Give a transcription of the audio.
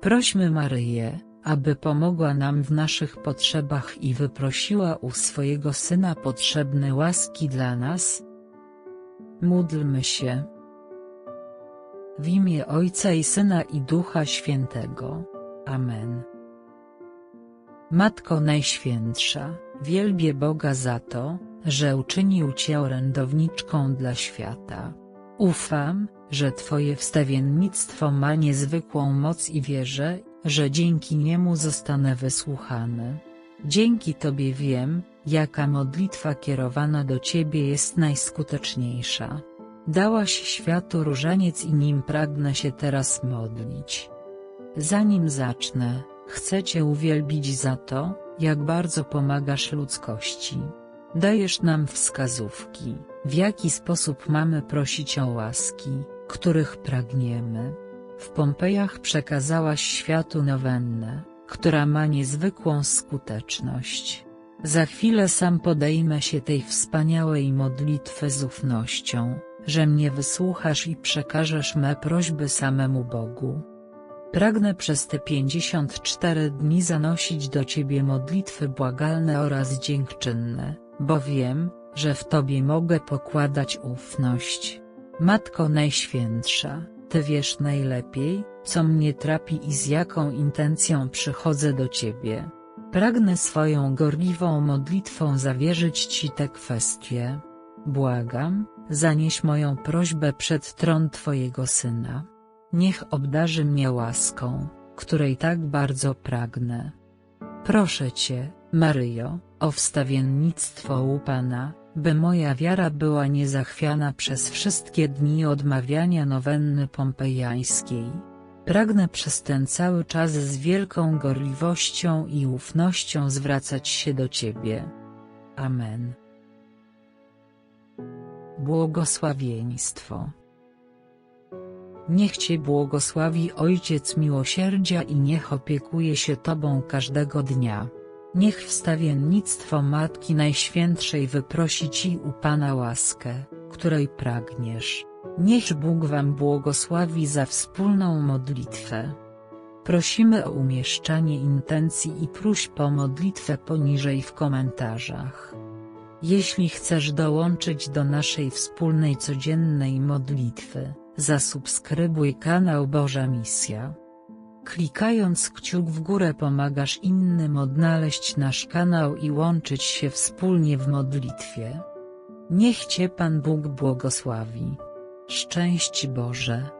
Prośmy Maryję, aby pomogła nam w naszych potrzebach i wyprosiła u swojego Syna potrzebne łaski dla nas. Módlmy się. W imię Ojca i Syna i Ducha Świętego. Amen. Matko Najświętsza, wielbię Boga za to, że uczynił Cię orędowniczką dla świata. Ufam, że Twoje wstawiennictwo ma niezwykłą moc i wierzę, że dzięki niemu zostanę wysłuchany. Dzięki Tobie wiem, jaka modlitwa kierowana do Ciebie jest najskuteczniejsza. Dałaś światu różaniec i nim pragnę się teraz modlić. Zanim zacznę, chcę Cię uwielbić za to, jak bardzo pomagasz ludzkości. Dajesz nam wskazówki, w jaki sposób mamy prosić o łaski, których pragniemy. W Pompejach przekazałaś światu nowennę, która ma niezwykłą skuteczność. Za chwilę sam podejmę się tej wspaniałej modlitwy z ufnością, że mnie wysłuchasz i przekażesz me prośby samemu Bogu. Pragnę przez te 54 dni zanosić do Ciebie modlitwy błagalne oraz dziękczynne, bo wiem, że w Tobie mogę pokładać ufność. Matko Najświętsza, Ty wiesz najlepiej, co mnie trapi i z jaką intencją przychodzę do Ciebie. Pragnę swoją gorliwą modlitwą zawierzyć Ci te kwestie. Błagam, zanieś moją prośbę przed tron Twojego Syna. Niech obdarzy mnie łaską, której tak bardzo pragnę. Proszę Cię, Maryjo, o wstawiennictwo u Pana, by moja wiara była niezachwiana przez wszystkie dni odmawiania nowenny pompejańskiej. Pragnę przez ten cały czas z wielką gorliwością i ufnością zwracać się do Ciebie. Amen. Błogosławieństwo Niech Cię błogosławi Ojciec Miłosierdzia i niech opiekuje się Tobą każdego dnia. Niech wstawiennictwo Matki Najświętszej wyprosi Ci u Pana łaskę, której pragniesz. Niech Bóg Wam błogosławi za wspólną modlitwę. Prosimy o umieszczanie intencji i próśb o modlitwę poniżej w komentarzach. Jeśli chcesz dołączyć do naszej wspólnej codziennej modlitwy, zasubskrybuj kanał Boża Misja. Klikając kciuk w górę pomagasz innym odnaleźć nasz kanał i łączyć się wspólnie w modlitwie. Niech Cię Pan Bóg błogosławi. Szczęść Boże.